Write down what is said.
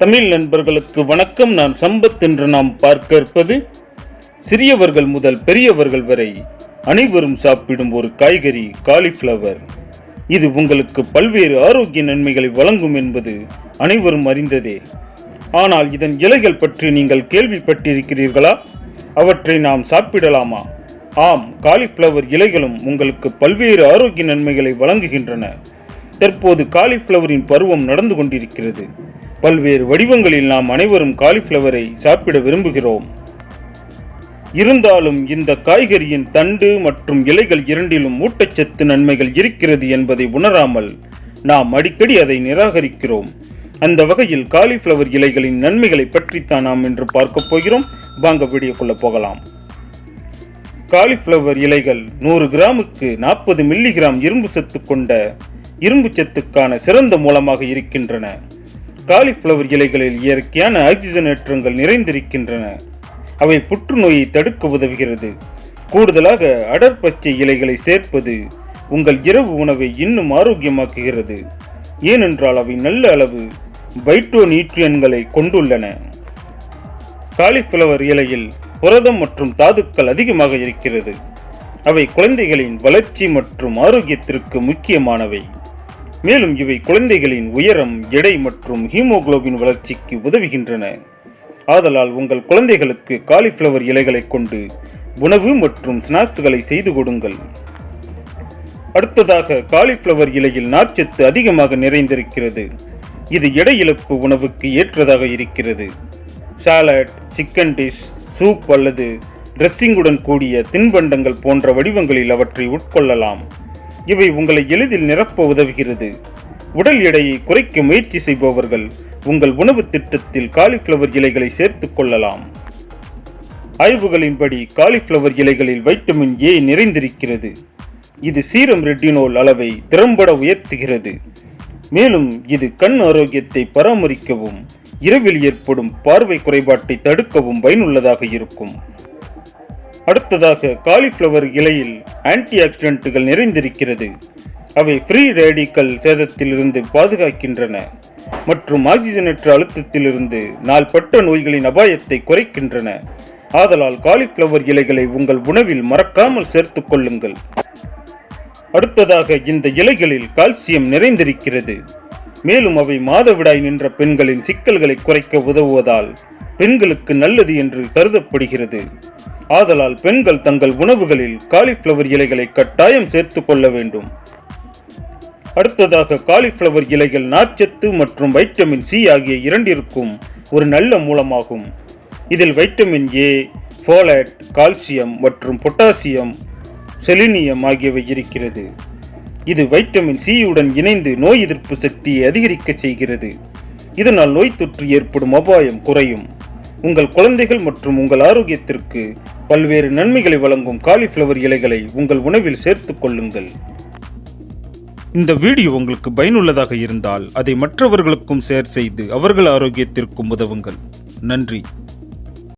தமிழ் நண்பர்களுக்கு வணக்கம். நான் சம்பத் என்று நாம் பார்க்க இருப்பது சிறியவர்கள் முதல் பெரியவர்கள் வரை அனைவரும் சாப்பிடும் ஒரு காய்கறி காலிஃப்ளவர் இது உங்களுக்கு பல்வேறு ஆரோக்கிய நன்மைகளை வழங்கும் என்பது அனைவரும் அறிந்ததே. ஆனால் இதன் இலைகள் பற்றி நீங்கள் கேள்விப்பட்டிருக்கிறீர்களா? அவற்றை நாம் சாப்பிடலாமா? ஆம் காலிஃப்ளவர் இலைகளும் உங்களுக்கு பல்வேறு ஆரோக்கிய நன்மைகளை வழங்குகின்றன. தற்போது காலிஃப்ளவரின் பருவம் நடந்து கொண்டிருக்கிறது. பல்வேறு வடிவங்களில் நாம் அனைவரும் காலிஃப்ளவரை சாப்பிட விரும்புகிறோம். இருந்தாலும் இந்த காய்கறியின் தண்டு மற்றும் இலைகள் இரண்டிலும் ஊட்டச்சத்து நன்மைகள் இருக்கிறது என்பதை உணராமல் நாம் அடிக்கடி அதை நிராகரிக்கிறோம். அந்த வகையில் காலிஃப்ளவர் இலைகளின் நன்மைகளை பற்றித்தான் நாம் இன்று பார்க்கப் போகிறோம். வாங்க வீடியோக்குள்ள போகலாம். காலிஃப்ளவர் இலைகள் நூறு கிராமுக்கு நாற்பது மில்லிகிராம் இரும்பு சத்து கொண்ட இரும்பு சத்துக்கான சிறந்த மூலமாக இருக்கின்றன. காலிஃப்ளவர் இலைகளில் இயற்கையான ஆக்சிஜனேற்றங்கள் நிறைந்திருக்கின்றன. அவை புற்றுநோயை தடுக்க உதவுகிறது. கூடுதலாக அடற்பச்சை இலைகளை சேர்ப்பது உங்கள் இரவு உணவை இன்னும் ஆரோக்கியமாக்குகிறது. ஏனென்றால் அவை நல்ல அளவு பைட்டோ நியூட்ரியன்களை கொண்டுள்ளன. காலிஃப்ளவர் இலையில் புரதம் மற்றும் தாதுக்கள் அதிகமாக இருக்கிறது. அவை குழந்தைகளின் வளர்ச்சி மற்றும் ஆரோக்கியத்திற்கு முக்கியமானவை. மேலும் இவை குழந்தைகளின் உயரம் எடை மற்றும் ஹீமோகுளோபின் வளர்ச்சிக்கு உதவுகின்றன. ஆதலால் உங்கள் குழந்தைகளுக்கு காலிஃப்ளவர் இலைகளை கொண்டு உணவு மற்றும் ஸ்நாக்ஸ்களை செய்து கொடுங்கள். அடுத்ததாக காலிஃப்ளவர் இலையில் நார்ச்சத்து அதிகமாக நிறைந்திருக்கிறது. இது எடை இழப்பு உணவுக்கு ஏற்றதாக இருக்கிறது. சாலட் சிக்கன் டிஷ் சூப் அல்லது ட்ரெஸ்ஸிங்குடன் கூடிய தின்பண்டங்கள் போன்ற வடிவங்களில் அவற்றை உட்கொள்ளலாம். இவை உங்களை எளிதில் நிரப்ப உதவுகிறது. உடல் எடையை குறைக்க முயற்சி செய்பவர்கள் உங்கள் உணவு திட்டத்தில் காலிஃப்ளவர் இலைகளை சேர்த்துக் கொள்ளலாம். ஆய்வுகளின்படி காலிஃப்ளவர் இலைகளில் வைட்டமின் ஏ நிறைந்திருக்கிறது. இது சீரம் ரெட்டினோல் அளவை திறம்பட உயர்த்துகிறது. மேலும் இது கண் ஆரோக்கியத்தை பராமரிக்கவும் இரவில் ஏற்படும் பார்வை குறைபாட்டை தடுக்கவும் பயனுள்ளதாக இருக்கும். அடுத்ததாக காலிஃப்ளவர் இலையில் ஆன்டி ஆக்சிடென்ட்டுகள் நிறைந்திருக்கிறது. அவை ஃப்ரீ ரேடிக்கல் சேதத்திலிருந்து பாதுகாக்கின்றன மற்றும் ஆக்சிஜனற்ற அழுத்தத்திலிருந்து நாள்பட்ட நோய்களின் அபாயத்தை குறைக்கின்றன. ஆதலால் காலிஃப்ளவர் இலைகளை உங்கள் உணவில் மறக்காமல் சேர்த்துக் கொள்ளுங்கள். அடுத்ததாக இந்த இலைகளில் கால்சியம் நிறைந்திருக்கிறது. மேலும் அவை மாதவிடாய் நின்ற பெண்களின் சிக்கல்களை குறைக்க உதவுவதால் பெண்களுக்கு நல்லது என்று கருதப்படுகிறது. ஆதலால் பெண்கள் தங்கள் உணவுகளில் காலிஃப்ளவர் இலைகளை கட்டாயம் சேர்த்து கொள்ள வேண்டும். அடுத்ததாக காலிஃப்ளவர் இலைகள் நார்ச்சத்து மற்றும் வைட்டமின் சி ஆகிய இரண்டிற்கும் ஒரு நல்ல மூலமாகும். இதில் வைட்டமின் ஏ ஃபோலேட் கால்சியம் மற்றும் பொட்டாசியம் செலினியம் ஆகியவை இருக்கிறது. இது வைட்டமின் சியுடன் இணைந்து நோய் எதிர்ப்பு சக்தியை அதிகரிக்க செய்கிறது. இதனால் நோய் தொற்று ஏற்படும் அபாயம் குறையும். உங்கள் குழந்தைகள் மற்றும் உங்கள் ஆரோக்கியத்திற்கு பல்வேறு நன்மைகளை வழங்கும் காலிஃப்ளவர் இலைகளை உங்கள் உணவில் சேர்த்துக் கொள்ளுங்கள். இந்த வீடியோ உங்களுக்கு பயனுள்ளதாக இருந்தால் அதை மற்றவர்களுக்கும் ஷேர் செய்து அவர்கள் ஆரோக்கியத்திற்கும் உதவுங்கள். நன்றி.